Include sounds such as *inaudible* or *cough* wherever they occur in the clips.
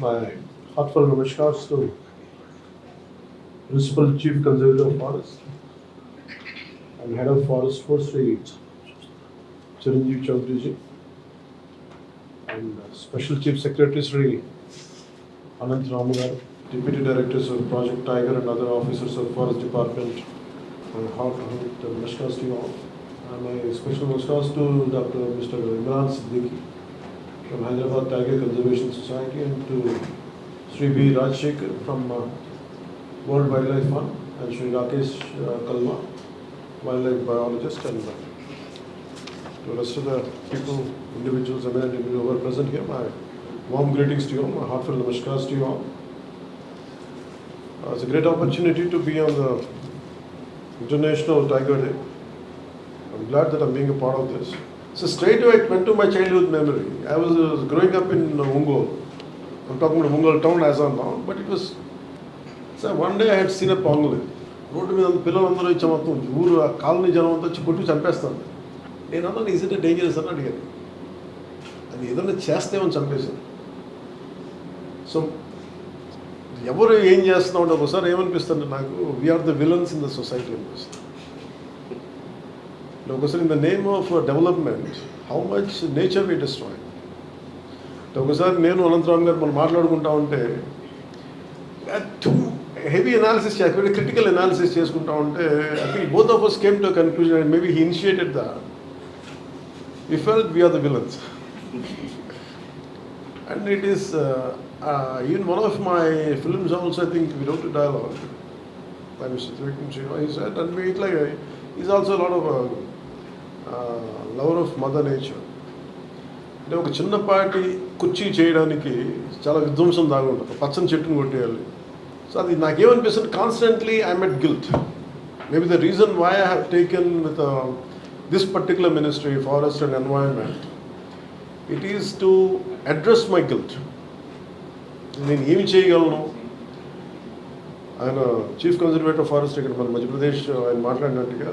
मैं हाथ नमस्कार तो principal chief conservator forest and head of forest for state Chiranjeev Chaudhary ji and special chief secretary Shri Anant Ram deputy directors of project tiger and other officers of forest department and हाउट नमस्कार special नमस्कार doctor mister Imran Siddiqui from Hyderabad Tiger Conservation Society and to Sri B. Rajshekhar from uh, World Wildlife Fund and Sri Rakesh uh, Kalma, wildlife biologist and uh, the rest of the people, individuals, eminent individuals who are present here, my warm greetings to you my heartfelt namaskars to you all. Uh, it's a great opportunity to be on the International Tiger Day. I'm glad that I'm being a part of this. So straight white went to my childhood memory I was growing up in Ongole ఒంటాకుండా Ongole town as an town but it was sir one day I had seen up Pongal road మీద పిల్లలు అందరూ ఇచ్చే మొత్తం ఊరు ఆ colony జనం అంతా వచ్చి కొట్టి చంపేస్తాను నేను అన్నాను ఈజ్ ఇట్ డేంజరస్ అని అడిగాను. అది ఏదైనా చేస్తేమని చంపేశాను సో ఎవరు ఏం చేస్తున్నావు ఒకసారి ఏమనిపిస్తుంది నాకు? We are the villains in the society అనిపిస్తుంది. ఒకసారి in the name of development how much nature we destroy ఒకసారి నేను అనంతరామ్ గారు మనం మాట్లాడుకుంటా ఉంటే టూ హెవీ అనాలిసిస్ చేసి క్రిటికల్ అనాలిసిస్ చేసుకుంటా ఉంటే I think both of us came to conclusion and maybe he initiated the we felt we are the villains and it is even one of my films also I think we don't dialogue by Mr. Trivikram Shiva. He said, and we, lover of mother nature. అంటే ఒక చిన్నపాటి కుర్చీ చేయడానికి చాలా విధ్వంసం దాగి ఉంటుంది. పచ్చని చెట్టును కొట్టేయాలి. సో అది నాకేమనిపిస్తుంది? Constantly I met guilt maybe the reason why I have taken with this particular ministry forest and environment it is to address my guilt నేను ఏమి చేయగలను? ఆయన చీఫ్ కన్జర్వేటర్ ఫారెస్ట్ ఇక్కడ మన మధ్యప్రదేశ్ ఆయన మాట్లాడినట్టుగా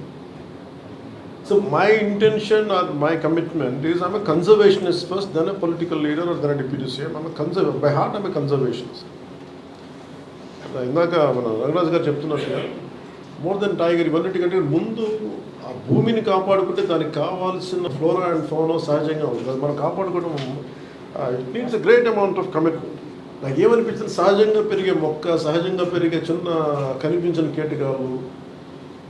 so my intention or my commitment is I'm conservationist first then a political leader or then deputy CM I'm conserve by heart I'm conservationist ఇందాక మన రంగరాజు గారు చెప్తున్నట్టుగా మోర్ దెన్ టైగర్ ఇవన్నిటికంటే ముందు ఆ భూమిని కాపాడుకుంటే దానికి కావాల్సిన ఫ్లోరా అండ్ ఫోనో సహజంగా ఉంటుంది. అది మనం కాపాడుకోవడం it needs a great amount of commitment నాకు ఏమనిపించింది సహజంగా పెరిగే మొక్క సహజంగా పెరిగే చిన్న కనిపించిన కేటకాలు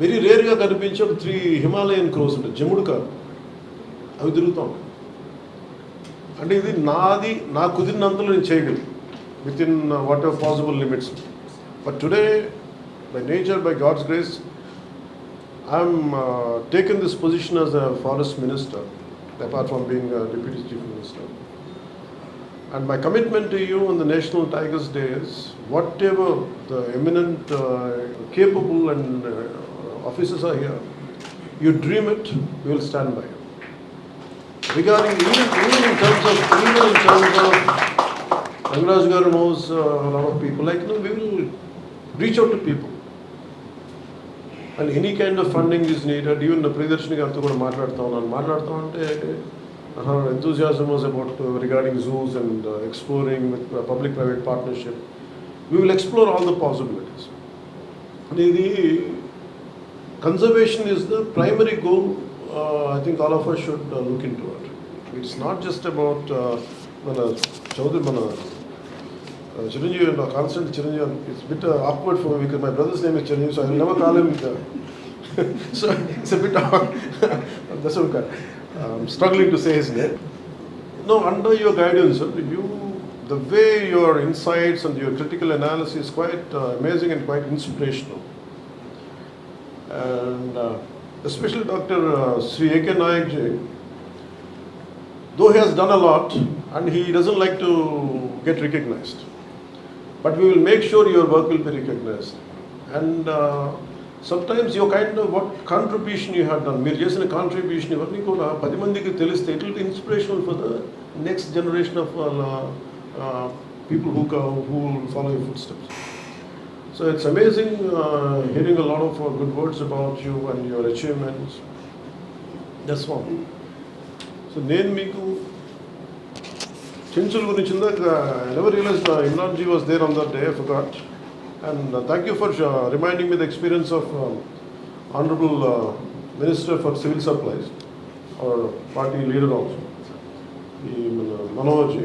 వెరీ రేర్గా కనిపించే ఒక త్రీ హిమాలయన్ క్రోస్ ఉంటాయి జముడు కాదు. అవి తిరుగుతూ ఉంటాయి. అంటే ఇది నాది నా కుదిరినంతలో నేను చేయగలను. Within whatever possible limits but today by nature by God's grace I'm taken this position as a forest minister apart from being deputy chief minister And my commitment to you on the National Tigers Day is whatever the eminent, uh, capable, and uh, officers are here you dream it you will stand by regarding even terms of even terms of Rangaraj garu knows of people like no we will reach out to people and any kind of funding is needed even Priyadarshini గారితో కూడా మాట్లాడుతా ఉన్నాను మాట్లాడుతా ఉంటే enthusiasm was about regarding zoos and exploring with public private partnership we will explore all the possibilities అనేది conservation is the primary goal. Uh, I think all of us should uh, look into it. It's not just about uh, మన చౌదరి మన uh, Chiranjeevi, no, constant Chiranjeevi. It's a bit uh, awkward for me because my brother's name is Chiranjeevi, so I will never call him. Uh, *laughs* so it's a bit awkward. *laughs* That's okay. I'm struggling to say his name. No, under your guidance, sir, you, the way your insights and your critical analysis is quite uh, amazing and quite inspirational. And uh, especially Dr. Uh, Sri A.K. Nayak ji, though he has done a lot and he doesn't like to get recognized, but we will make sure your work will be recognized. And uh, sometimes your kind of what contribution you have done, మీరు చేసిన contribution ఇవన్నీ కూడా పది మందికి తెలిస్తే it will be inspirational for the next generation of people who who follow you footsteps So it's amazing uh, hearing a lot of uh, good words about you and your achievements. That's one. So నేను మీకు చెంచుల గురించి ఇందాక I never realize Imran ji was there on that day forgot and thank you for reminding me the experience of honourable minister for civil supplies our party leader also ఈ మన Manoj G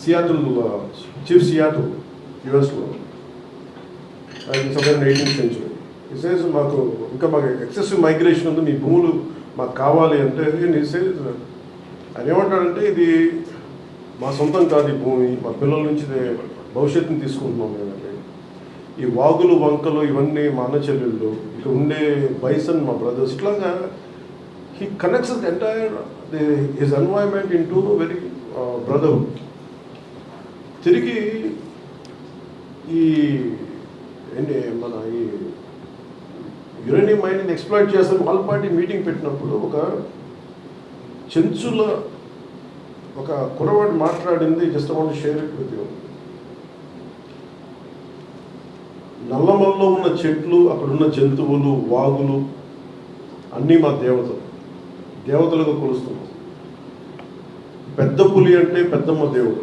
Seattle chief Seattle యుఎస్లో somewhere eighteenth century ఇసేజ్ మాకు ఇంకా మాకు excessive migration ఉంది మీ భూములు మాకు కావాలి అంటే ఇసేజ్ ఆయన ఏమంటాడంటే ఇది మా సొంతం కాదు ఈ భూమి మా పిల్లల నుంచి భవిష్యత్తుని తీసుకుంటున్నాం మేమండి ఈ వాగులు వంకలు ఇవన్నీ మా అన్న చెల్లెళ్ళు ఇక్కడ ఉండే బైసన్ మా బ్రదర్స్ ఇట్లాగా he connects entire his environment in to very brotherhood తిరిగి ఈ ఏంటి మన ఈ యురేనియం మైనింగ్ ఎక్స్ప్లాయిట్ చేస్తాను వాళ్ళ పార్టీ మీటింగ్ పెట్టినప్పుడు ఒక చెంచుల ఒక కురవాడు మాట్లాడింది జస్ట్ వాళ్ళు షేర్ ఇట్ విత్ యూ. నల్లమల్లో ఉన్న చెట్లు అక్కడ ఉన్న జంతువులు వాగులు అన్నీ మా దేవతలు దేవతలుగా కొలుస్తున్నాం పెద్ద పులి అంటే పెద్దమ్మ దేవుడు.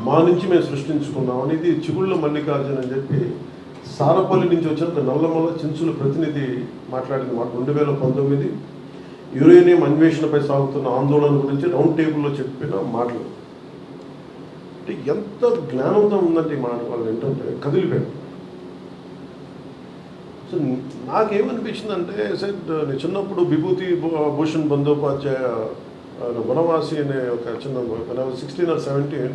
మా నుంచి మేము సృష్టించుకున్నాం అనేది చిగుళ్ళ మల్లికార్జున అని చెప్పి సారపల్లి నుంచి వచ్చిన నల్లమల్ల చించుల ప్రతినిధి మాట్లాడింది మాట రెండు వేల పంతొమ్మిది. యురేనియం అన్వేషణపై సాగుతున్న ఆందోళన గురించి రౌండ్ టేబుల్లో చెప్పిన మాటలు. అంటే ఎంత జ్ఞానంతో ఉందంటే మా మాట వాళ్ళు ఏంటంటే కదిలిపోయాడు సో నాకేమనిపించిందంటే సెట్ నేను చిన్నప్పుడు విభూతి భూ- భూషణ్ బందోపాధ్యాయ వనవాసి అనే ఒక చిన్న సిక్స్టీన్ ఆర్ సెవెంటీన్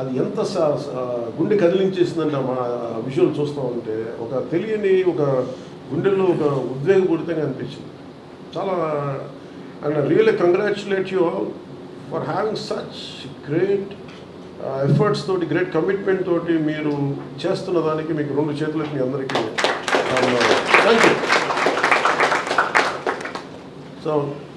అది ఎంత గుండె కదిలించేసిందంటే మా విజువల్ చూస్తూ ఉంటే ఒక తెలియని ఒక గుండెల్లో ఒక ఉద్వేగపూరితంగా అనిపించింది. చాలా and really congratulate you all for having such great efforts తోటి గ్రేట్ కమిట్మెంట్ తోటి మీరు చేస్తున్న దానికి మీకు రెండు చేతులకి మీ అందరికీ thank you so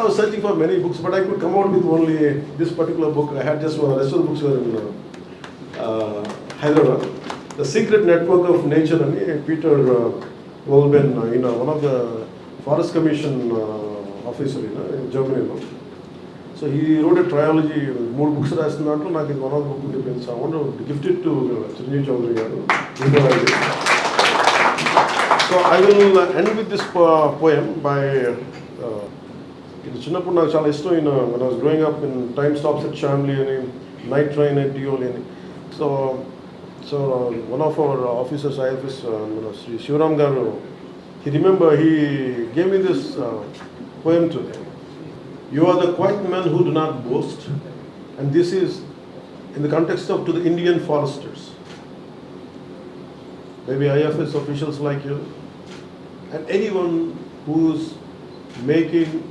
but I was searching for many books but I could come out with only this particular book I had just rest of books Hyderabad the secret network of nature అని Peter వోల్బెన్ ఈయన one of the forest commission officer ఈయన జర్మనీలో so ఈ road trilogy మూడు books రాసిన దాంట్లో నాకు ఇది వన్ ఆఫ్ బుక్ ఉండిపోయింది so amount gifted to Chiranjeevi Chowdary garu so I will end with this poem bye uh, ఇది చిన్నప్పుడు నాకు చాలా ఇష్టం ఈయన మన growing up in time stops at Shamli అని నైట్ ట్రైన్ ఎట్ డియోలి అని so So uh, one of our officers, IFS, uh, you know, Sri Shivaram Garu, he remember he gave me this uh, poem today. You are the quiet men who do not boast, and this is in the context of to the Indian foresters, maybe IFS officials like you, and anyone who's making